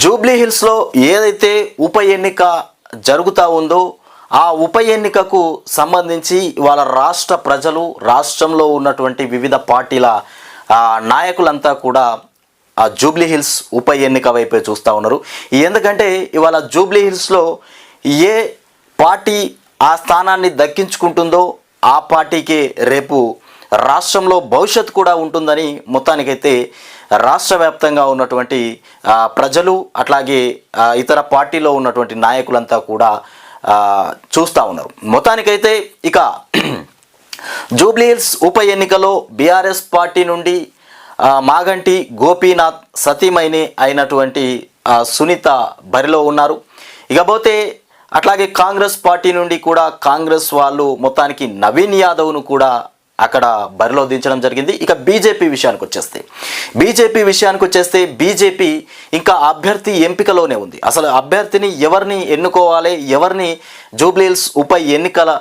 Jubilee హిల్స్లో ఏదైతే ఉప ఎన్నిక జరుగుతూ ఉందో ఆ ఉప ఎన్నికకు సంబంధించి వాళ్ళ రాష్ట్ర ప్రజలు రాష్ట్రంలో ఉన్నటువంటి వివిధ పార్టీల నాయకులంతా కూడా ఆ జూబ్లీ హిల్స్ ఉప ఎన్నిక వైపే చూస్తూ ఉన్నారు. ఎందుకంటే ఇవాళ జూబ్లీ హిల్స్లో ఏ పార్టీ ఆ స్థానాన్ని దక్కించుకుంటుందో ఆ పార్టీకి రేపు రాష్ట్రంలో భవిష్యత్ కూడా ఉంటుందని మొత్తానికైతే రాష్ట్ర వ్యాప్తంగా ఉన్నటువంటి ప్రజలు అట్లాగే ఇతర పార్టీలో ఉన్నటువంటి నాయకులంతా కూడా చూస్తూ ఉన్నారు. మొత్తానికైతే ఇక జూబ్లీహిల్స్ ఉప ఎన్నికలో బీఆర్ఎస్ పార్టీ నుండి మాగంటి గోపీనాథ్ సతీమైని అయినటువంటి సునీత బరిలో ఉన్నారు. ఇకపోతే అట్లాగే కాంగ్రెస్ పార్టీ నుండి కూడా కాంగ్రెస్ వాళ్ళు మొత్తానికి నవీన్ యాదవ్ను కూడా అక్కడ బరిలో దించడం జరిగింది. ఇక బీజేపీ విషయానికి వచ్చేస్తే బీజేపీ విషయానికి వచ్చేస్తే బీజేపీ ఇంకా అభ్యర్థి ఎంపికలోనే ఉంది. అసలు అభ్యర్థిని ఎవరిని ఎన్నుకోవాలి ఎవరిని జూబ్లీహిల్స్ ఉప ఎన్నికల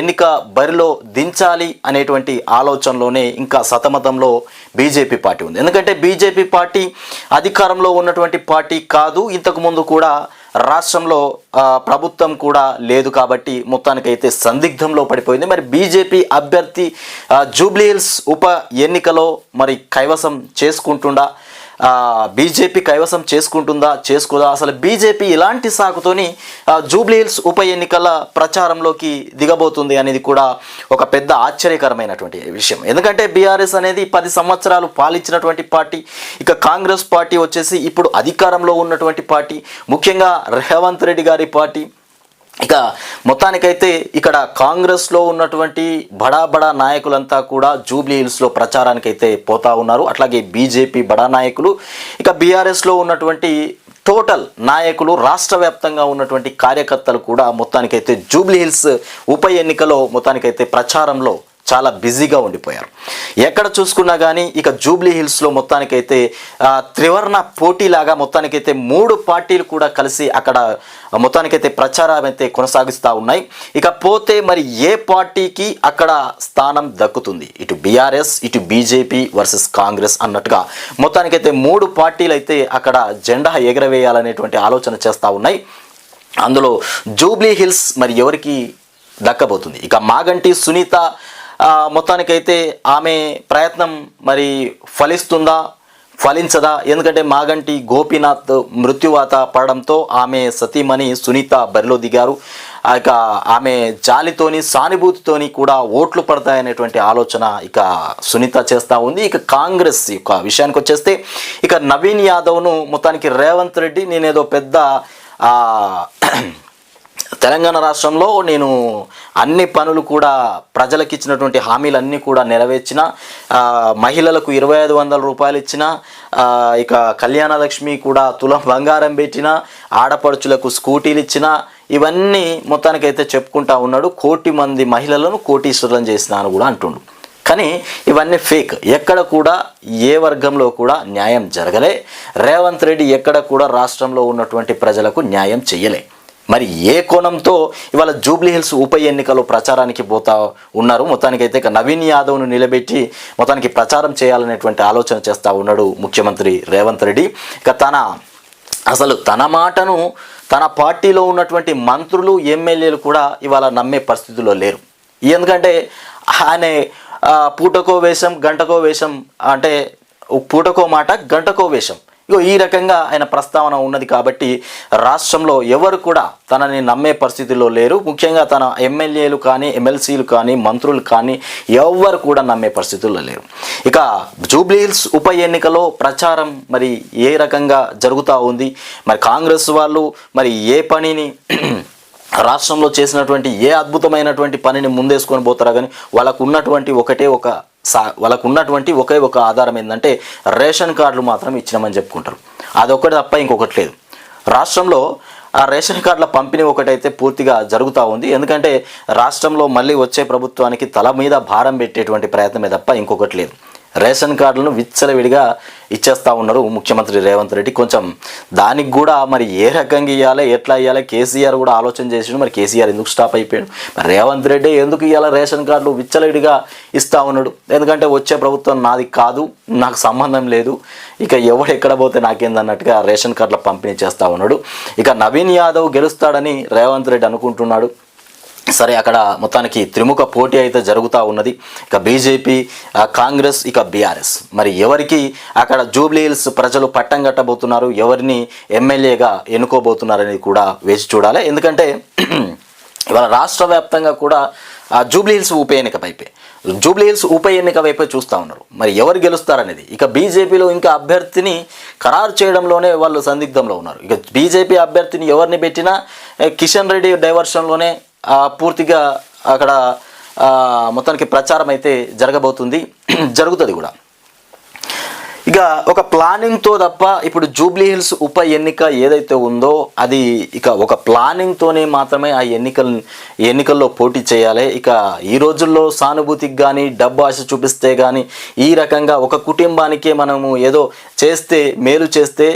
ఎన్నిక బరిలో దించాలి అనేటువంటి ఆలోచనలోనే ఇంకా సతమతంలో బీజేపీ పార్టీ ఉంది. ఎందుకంటే బీజేపీ పార్టీ అధికారంలో ఉన్నటువంటి పార్టీ కాదు. ఇంతకుముందు కూడా రాష్ట్రంలో ప్రభుత్వం కూడా లేదు కాబట్టి మొత్తానికైతే సందిగ్ధంలో పడిపోయింది. మరి బీజేపీ అభ్యర్థి జూబ్లీహిల్స్ ఉప ఎన్నికలో మరి కైవసం చేసుకుంటుండా? బీజేపీ కైవసం చేసుకుంటుందా చేసుకోదా? అసలు బీజేపీ ఇలాంటి సాకుతోని జూబ్లీహిల్స్ ఉప ఎన్నికల ప్రచారంలోకి దిగబోతుంది అనేది కూడా ఒక పెద్ద ఆశ్చర్యకరమైనటువంటి విషయం. ఎందుకంటే బీఆర్ఎస్ అనేది పది సంవత్సరాలు పాలించినటువంటి పార్టీ ఇక కాంగ్రెస్ పార్టీ వచ్చేసి ఇప్పుడు అధికారంలో ఉన్నటువంటి పార్టీ ముఖ్యంగా రేవంత్ రెడ్డి గారి పార్టీ ఇక మొత్తానికైతే ఇక్కడ కాంగ్రెస్లో ఉన్నటువంటి బడా బడా నాయకులంతా కూడా జూబ్లీ హిల్స్లో ప్రచారానికైతే పోతా ఉన్నారు. అట్లాగే బీజేపీ బడా నాయకులు ఇక బీఆర్ఎస్లో ఉన్నటువంటి టోటల్ నాయకులు రాష్ట్ర వ్యాప్తంగా ఉన్నటువంటి కార్యకర్తలు కూడా మొత్తానికైతే జూబ్లీ హిల్స్ ఉప ఎన్నికలో మొత్తానికైతే ప్రచారంలో చాలా బిజీగా ఉండిపోయారు. ఎక్కడ చూసుకున్నా కానీ ఇక జూబ్లీ హిల్స్లో మొత్తానికైతే త్రివర్ణ పోటీలాగా మొత్తానికైతే మూడు పార్టీలు కూడా కలిసి అక్కడ మొత్తానికైతే ప్రచారం అయితే కొనసాగిస్తూ ఉన్నాయి. ఇక పోతే మరి ఏ పార్టీకి అక్కడ స్థానం దక్కుతుంది? ఇటు బీఆర్ఎస్ ఇటు బీజేపీ వర్సెస్ కాంగ్రెస్ అన్నట్టుగా మొత్తానికైతే మూడు పార్టీలు అయితే అక్కడ జెండా ఎగరవేయాలనేటువంటి ఆలోచన చేస్తూ ఉన్నాయి. అందులో జూబ్లీ హిల్స్ మరి ఎవరికి దక్కబోతుంది? ఇక మాగంటి సునీత మొత్తానికైతే ఆమె ప్రయత్నం మరి ఫలిస్తుందా? ఫలించదా? ఎందుకంటే మాగంటి గోపీనాథ్ మృత్యువాత పడడంతో ఆమె సతీమణి సునీత బరిలో దిగారు. ఆ ఇక ఆమె జాలితోని సానుభూతితోని కూడా ఓట్లు పడతాయనేటువంటి ఆలోచన ఇక సునీత చేస్తూ ఉంది. ఇక కాంగ్రెస్ యొక్క విషయానికి వచ్చేస్తే ఇక నవీన్ యాదవ్ను మొత్తానికి రేవంత్ రెడ్డి నేనేదో పెద్ద తెలంగాణ రాష్ట్రంలో నేను అన్ని పనులు కూడా ప్రజలకు ఇచ్చినటువంటి హామీలన్నీ కూడా నెరవేర్చిన మహిళలకు ఇరవై ఐదు వందల రూపాయలు ఇచ్చిన ఇక కళ్యాణలక్ష్మి కూడా తులం బంగారం పెట్టిన ఆడపడుచులకు స్కూటీలు ఇచ్చిన ఇవన్నీ మొత్తానికైతే చెప్పుకుంటా ఉన్నాడు. కోటి మంది మహిళలను కోటీశ్వరం అని కూడా అంటుండు. కానీ ఇవన్నీ ఫేక్. ఎక్కడ కూడా ఏ వర్గంలో కూడా న్యాయం జరగలే. రేవంత్ రెడ్డి ఎక్కడ కూడా రాష్ట్రంలో ఉన్నటువంటి ప్రజలకు న్యాయం చేయలే మరి ఏ కోణంతో ఇవాళ జూబ్లీ హిల్స్ ఉప ఎన్నికలో ప్రచారానికి పోతా ఉన్నారు? మొత్తానికైతే ఇక నవీన్ యాదవ్ను నిలబెట్టి మొత్తానికి ప్రచారం చేయాలనేటువంటి ఆలోచన చేస్తూ ఉన్నాడు ముఖ్యమంత్రి రేవంత్ రెడ్డి. ఇక తన అసలు తన మాటను తన పార్టీలో ఉన్నటువంటి మంత్రులు ఎమ్మెల్యేలు కూడా ఇవాళ నమ్మే పరిస్థితుల్లో లేరు. ఎందుకంటే ఆయన పూటకో వేషం గంటకో వేషం అంటే పూటకో మాట గంటకో వేషం. ఇగో ఈ రకంగా ఆయన ప్రస్తావన ఉన్నది కాబట్టి రాష్ట్రంలో ఎవరు కూడా తనని నమ్మే పరిస్థితుల్లో లేరు. ముఖ్యంగా తన ఎమ్మెల్యేలు కానీ ఎమ్మెల్సీలు కానీ మంత్రులు కానీ ఎవ్వరు కూడా నమ్మే పరిస్థితుల్లో లేరు. ఇక జూబ్లీహిల్స్ ఉప ఎన్నికలో ప్రచారం మరి ఏ రకంగా జరుగుతూ ఉంది? మరి కాంగ్రెస్ వాళ్ళు మరి ఏ పనిని రాష్ట్రంలో చేసినటువంటి ఏ అద్భుతమైనటువంటి పనిని ముందేసుకొని పోతారా? కానీ వాళ్ళకు ఉన్నటువంటి ఒకటే ఒక సా వాళ్ళకు ఉన్నటువంటి ఒకే ఒక ఆధారం ఏంటంటే రేషన్ కార్డులు మాత్రం ఇచ్చినామని చెప్పుకుంటారు. అదొకటి తప్ప ఇంకొకటి లేదు. రాష్ట్రంలో ఆ రేషన్ కార్డుల పంపిణీ ఒకటైతే పూర్తిగా జరుగుతూ ఉంది. ఎందుకంటే రాష్ట్రంలో మళ్ళీ వచ్చే ప్రభుత్వానికి తల మీద భారం పెట్టేటువంటి ప్రయత్నమే తప్ప ఇంకొకటి లేదు. రేషన్ కార్డులను విచ్చలవిడిగా ఇచ్చేస్తూ ఉన్నారు ముఖ్యమంత్రి రేవంత్ రెడ్డి. కొంచెం దానికి కూడా మరి ఏ రకంగా ఇవ్వాలి ఎట్లా ఇవ్వాలి కేసీఆర్ కూడా ఆలోచన చేసిండు. మరి కేసీఆర్ ఎందుకు స్టాప్ అయిపోయాడు? మరి రేవంత్ రెడ్డి ఎందుకు ఇవ్వాలి రేషన్ కార్డులు విచ్చలవిడిగా ఇస్తా ఉన్నాడు? ఎందుకంటే వచ్చే ప్రభుత్వం నాది కాదు నాకు సంబంధం లేదు. ఇక ఎవడు ఎక్కడ పోతే నాకేందన్నట్టుగా రేషన్ కార్డుల పంపిణీ చేస్తూ ఉన్నాడు. ఇక నవీన్ యాదవ్ గెలుస్తాడని రేవంత్ రెడ్డి అనుకుంటున్నాడు. సరే అక్కడ మొత్తానికి త్రిముఖ పోటీ అయితే జరుగుతూ ఉన్నది. ఇక బీజేపీ కాంగ్రెస్ ఇక బీఆర్ఎస్. మరి ఎవరికి అక్కడ జూబ్లీ హిల్స్ ప్రజలు పట్టం కట్టబోతున్నారు? ఎవరిని ఎమ్మెల్యేగా ఎన్నుకోబోతున్నారు అనేది కూడా వేచి చూడాలి. ఎందుకంటే ఇవాళ రాష్ట్ర వ్యాప్తంగా కూడా ఆ జూబ్లీ హిల్స్ ఉప ఎన్నిక వైపే. జూబ్లీహిల్స్ ఉప ఎన్నిక వైపే చూస్తూ ఉన్నారు. మరి ఎవరు గెలుస్తారనేది? ఇక బీజేపీలో ఇంకా అభ్యర్థిని ఖరారు చేయడంలోనే వాళ్ళు సందిగ్ధంలో ఉన్నారు. ఇక బీజేపీ అభ్యర్థిని ఎవరిని పెట్టినా కిషన్ రెడ్డి డైవర్షన్లోనే పూర్తిగా అక్కడ మొత్తానికి ప్రచారం అయితే జరగబోతుంది. జరుగుతుంది కూడా. ఇక ఒక ప్లానింగ్తో తప్ప ఇప్పుడు జూబ్లీ హిల్స్ ఉప ఎన్నిక ఏదైతే ఉందో అది ఇక ఒక ప్లానింగ్తోనే మాత్రమే ఆ ఎన్నికల ఎన్నికల్లో పోటీ చేయాలి. ఇక ఈ రోజుల్లో సానుభూతికి కానీ డబ్బు ఆశ చూపిస్తే కానీ ఈ రకంగా ఒక కుటుంబానికే మనము ఏదో చేస్తే మేలు చేస్తే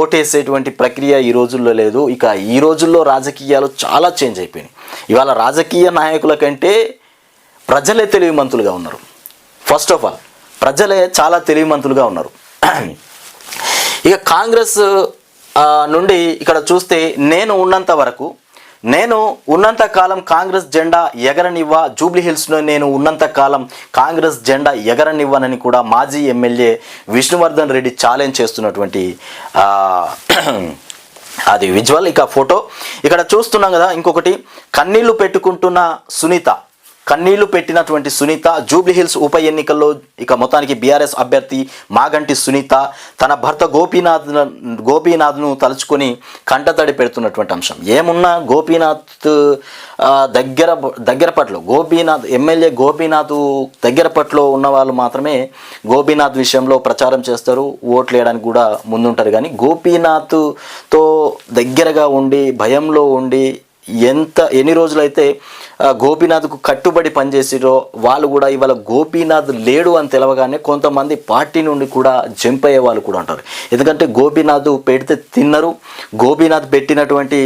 ఓటేసేటువంటి ప్రక్రియ ఈ రోజుల్లో లేదు. ఇక ఈ రోజుల్లో రాజకీయాలు చాలా చేంజ్ అయిపోయినాయి. ఇవాళ రాజకీయ నాయకుల కంటే ప్రజలే తెలివిమంతులుగా ఉన్నారు. ఫస్ట్ ఆఫ్ ఆల్ ప్రజలే చాలా తెలివిమంతులుగా ఉన్నారు. ఇక కాంగ్రెస్ నుండి ఇక్కడ చూస్తే నేను ఉన్నంత వరకు నేను ఉన్నంత కాలం కాంగ్రెస్ జెండా ఎగరనివ్వ జూబ్లీ హిల్స్లో నేను ఉన్నంత కాలం కాంగ్రెస్ జెండా ఎగరనివ్వనని కూడా మాజీ ఎమ్మెల్యే విష్ణువర్ధన్ రెడ్డి ఛాలెంజ్ చేస్తున్నటువంటి అది విజువల్ ఇక ఫోటో. ఇక్కడ చూస్తున్నాం కదా ఇంకొకటి కన్నీళ్ళు పెట్టుకుంటున్న సునీత. కన్నీళ్ళు పెట్టినటువంటి సునీత జూబ్లీహిల్స్ ఉప ఎన్నికల్లో ఇక మొత్తానికి బీఆర్ఎస్ అభ్యర్థి మాగంటి సునీత తన భర్త గోపీనాథ్ గోపీనాథ్ను తలుచుకొని కంటతడి పెడుతున్నటువంటి అంశం. ఏమున్నా గోపీనాథ్ దగ్గర దగ్గర పట్ల గోపీనాథ్ ఎమ్మెల్యే గోపీనాథ్ దగ్గర పట్లో ఉన్న వాళ్ళు మాత్రమే గోపీనాథ్ విషయంలో ప్రచారం చేస్తారు ఓట్లు వేయడానికి కూడా ముందుంటారు. కానీ గోపీనాథ్తో దగ్గరగా ఉండి భయంలో ఉండి ఎంత ఎన్ని రోజులైతే గోపీనాథ్కు కట్టుబడి పనిచేసిరో వాళ్ళు కూడా ఇవాళ గోపీనాథ్ లేడు అని తెలవగానే కొంతమంది పార్టీ నుండి కూడా జంప్ అయ్యే వాళ్ళు కూడా ఉంటారు. ఎందుకంటే గోపీనాథ్ పెడితే తిన్నరు. గోపీనాథ్ పెట్టినటువంటి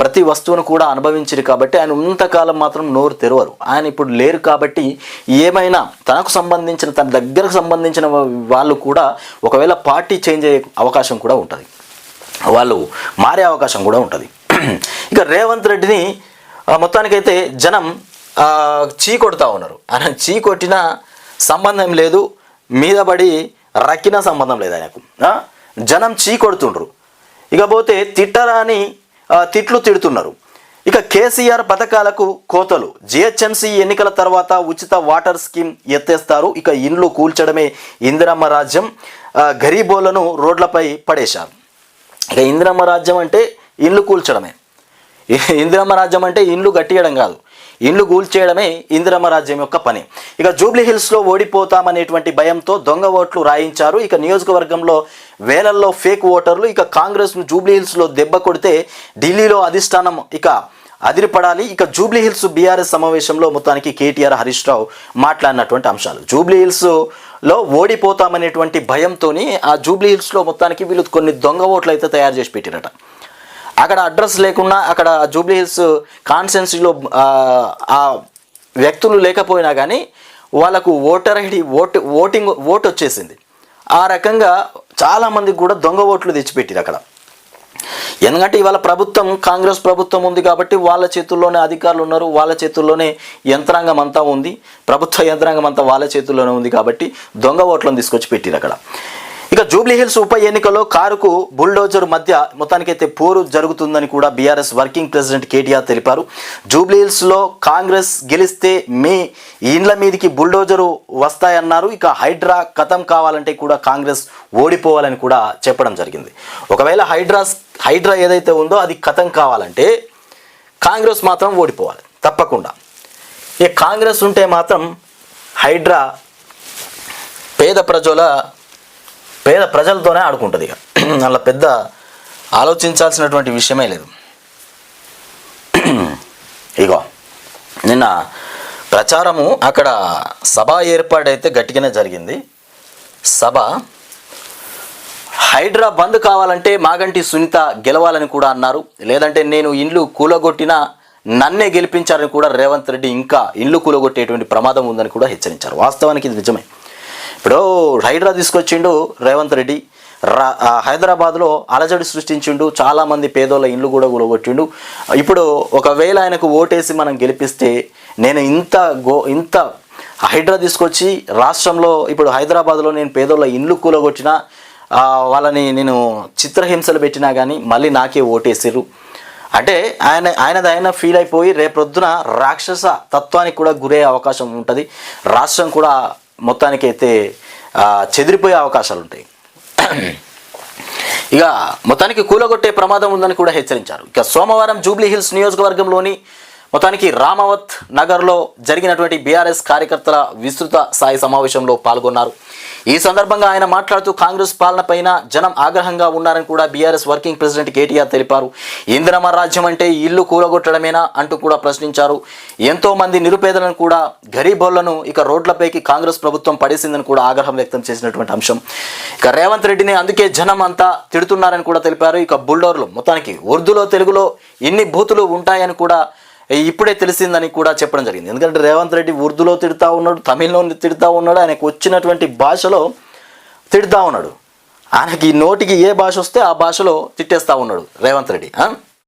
ప్రతి వస్తువును కూడా అనుభవించరు కాబట్టి ఆయన ఉన్నంతకాలం మాత్రం నోరు తెరవరు. ఆయన ఇప్పుడు లేరు కాబట్టి ఏమైనా తనకు సంబంధించిన తన దగ్గరకు సంబంధించిన వాళ్ళు కూడా ఒకవేళ పార్టీ చేంజ్ అయ్యే అవకాశం కూడా ఉంటుంది. వాళ్ళు మారే అవకాశం కూడా ఉంటుంది. ఇక రేవంత్ రెడ్డిని మొత్తానికైతే జనం చీ కొడుతూ ఉన్నారు. ఆయన చీ కొట్టిన సంబంధం లేదు మీద పడి రక్కిన సంబంధం లేదు ఆయనకు. జనం చీ కొడుతుండ్రు. ఇకపోతే తిట్టరాని తిట్లు తిడుతున్నారు. ఇక కేసీఆర్ పథకాలకు కోతలు. జిహెచ్ఎంసీ ఎన్నికల తర్వాత ఉచిత వాటర్ స్కీమ్ ఎత్తేస్తారు. ఇక ఇండ్లు కూల్చడమే ఇందిరమ్మ రాజ్యం. గరీబోలను రోడ్లపై పడేశారు. ఇక ఇందిరమ్మ రాజ్యం అంటే ఇండ్లు కూల్చడమే. ఇందిరమ్మ రాజ్యం అంటే ఇండ్లు గట్టియడం కాదు. ఇండ్లు కూల్చేయడమే ఇందిరమ్మ రాజ్యం యొక్క పని. ఇక జూబ్లీ హిల్స్లో ఓడిపోతామనేటువంటి భయంతో దొంగ ఓట్లు రాయించారు. ఇక నియోజకవర్గంలో వేలల్లో ఫేక్ ఓటర్లు ఇక కాంగ్రెస్ను జూబ్లీ హిల్స్లో దెబ్బ కొడితే ఢిల్లీలో అధిష్టానం ఇక అదిరిపడాలి. ఇక జూబ్లీ హిల్స్ బీఆర్ఎస్ సమావేశంలో మొత్తానికి కేటీఆర్ హరీష్ రావు మాట్లాడినటువంటి అంశాలు. జూబ్లీ హిల్స్లో ఓడిపోతామనేటువంటి భయంతో ఆ జూబ్లీ హిల్స్లో మొత్తానికి వీళ్ళు కొన్ని దొంగ ఓట్లు అయితే తయారు చేసి పెట్టిరట. అక్కడ అడ్రస్ లేకుండా అక్కడ జూబ్లీ హిల్స్ కాన్స్టెన్సీలో ఆ వ్యక్తులు లేకపోయినా కానీ వాళ్ళకు voter ID vote voting vote వచ్చేసింది. ఆ రకంగా చాలామందికి కూడా దొంగ ఓట్లు తెచ్చిపెట్టిరు అక్కడ. ఎందుకంటే ఇవాళ ప్రభుత్వం కాంగ్రెస్ ప్రభుత్వం ఉంది కాబట్టి వాళ్ళ చేతుల్లోనే అధికారులు ఉన్నారు వాళ్ళ చేతుల్లోనే యంత్రాంగం అంతా ఉంది. ప్రభుత్వ యంత్రాంగం అంతా వాళ్ళ చేతుల్లోనే ఉంది కాబట్టి దొంగ ఓట్లను తీసుకొచ్చి పెట్టిరు అక్కడ. ఇక జూబ్లీహిల్స్ ఉప ఎన్నికలో కారుకు బుల్డోజర్ మధ్య మొత్తానికైతే పోరు జరుగుతుందని కూడా బీఆర్ఎస్ వర్కింగ్ ప్రెసిడెంట్ కేటీఆర్ తెలిపారు. జూబ్లీహిల్స్లో కాంగ్రెస్ గెలిస్తే మీ ఇండ్ల మీదకి బుల్డోజరు వస్తాయన్నారు. ఇక హైడ్రా కథం కావాలంటే కూడా కాంగ్రెస్ ఓడిపోవాలని కూడా చెప్పడం జరిగింది. ఒకవేళ హైడ్రాస్ హైడ్రా ఏదైతే ఉందో అది కథం కావాలంటే కాంగ్రెస్ మాత్రం ఓడిపోవాలి. తప్పకుండా. ఇక కాంగ్రెస్ ఉంటే మాత్రం హైడ్రా పేద ప్రజల పేద ప్రజలతోనే ఆడుకుంటుంది ఇక. అలా పెద్ద ఆలోచించాల్సినటువంటి విషయమే లేదు. ఇగో నిన్న ప్రచారము అక్కడ సభ ఏర్పాటైతే గట్టిగానే జరిగింది. సభ హైడ్రా బంద్ కావాలంటే మాగంటి సునీత గెలవాలని కూడా అన్నారు. లేదంటే నేను ఇండ్లు కూలగొట్టినా నన్నే గెలిపించారని కూడా రేవంత్ రెడ్డి ఇంకా ఇండ్లు కూలగొట్టేటువంటి ప్రమాదం ఉందని కూడా హెచ్చరించారు. వాస్తవానికి ఇది నిజమే. ఇప్పుడు హైడ్రా తీసుకొచ్చిండు రేవంత్ రెడ్డి. రా హైదరాబాద్లో అలజడి సృష్టించిండు చాలామంది పేదోళ్ళ ఇండ్లు కూడా కూలగొట్టిండు ఇప్పుడు ఒకవేళ ఆయనకు ఓటేసి మనం గెలిపిస్తే నేను ఇంత గో ఇంత హైడ్రా తీసుకొచ్చి రాష్ట్రంలో ఇప్పుడు హైదరాబాద్లో నేను పేదోళ్ళ ఇండ్లు కూలగొట్టిన వాళ్ళని నేను చిత్రహింసలు పెట్టినా కానీ మళ్ళీ నాకే ఓటేసారు అంటే ఆయన ఆయనది ఆయన ఫీల్ అయిపోయి రేపొద్దున రాక్షస తత్వానికి కూడా గురయ్యే అవకాశం ఉంటుంది. రాష్ట్రం కూడా మొత్తానికి అయితే చెదిరిపోయే అవకాశాలు ఉంటాయి ఇక మొత్తానికి కూలగొట్టే ప్రమాదం ఉందని కూడా హెచ్చరించారు. ఇక సోమవారం జూబ్లీ హిల్స్ నియోజకవర్గంలోని మొత్తానికి రామవత్ నగర్లో జరిగినటువంటి బీఆర్ఎస్ కార్యకర్తల విస్తృత స్థాయి సమావేశంలో పాల్గొన్నారు. ఈ సందర్భంగా ఆయన మాట్లాడుతూ కాంగ్రెస్ పాలనపైన జనం ఆగ్రహంగా ఉన్నారని కూడా బీఆర్ఎస్ వర్కింగ్ ప్రెసిడెంట్ కేటీఆర్ తెలిపారు. ఇందిరమ రాజ్యం అంటే ఇల్లు కూలగొట్టడమేనా అంటూ కూడా ప్రశ్నించారు. ఎంతో మంది నిరుపేదలను కూడా గరీబోళ్ళను ఇక రోడ్లపైకి కాంగ్రెస్ ప్రభుత్వం పడేసిందని కూడా ఆగ్రహం వ్యక్తం చేసినటువంటి అంశం. ఇక రేవంత్ రెడ్డిని అందుకే జనం అంతా తిడుతున్నారని కూడా తెలిపారు. ఇక బుల్డోర్లు మొత్తానికి ఉర్దూలో తెలుగులో ఇన్ని బూతులు ఉంటాయని కూడా ఇప్పుడే తెలిసిందని కూడా చెప్పడం జరిగింది. ఎందుకంటే రేవంత్ రెడ్డి ఉర్దూలో తిడతా ఉన్నాడు తమిళ్ళో తిడతా ఉన్నాడు ఆయనకు వచ్చినటువంటి భాషలో తిడతా ఉన్నాడు. ఆయనకి నోటికి ఏ భాష వస్తే ఆ భాషలో తిట్టేస్తా ఉన్నాడు రేవంత్ రెడ్డి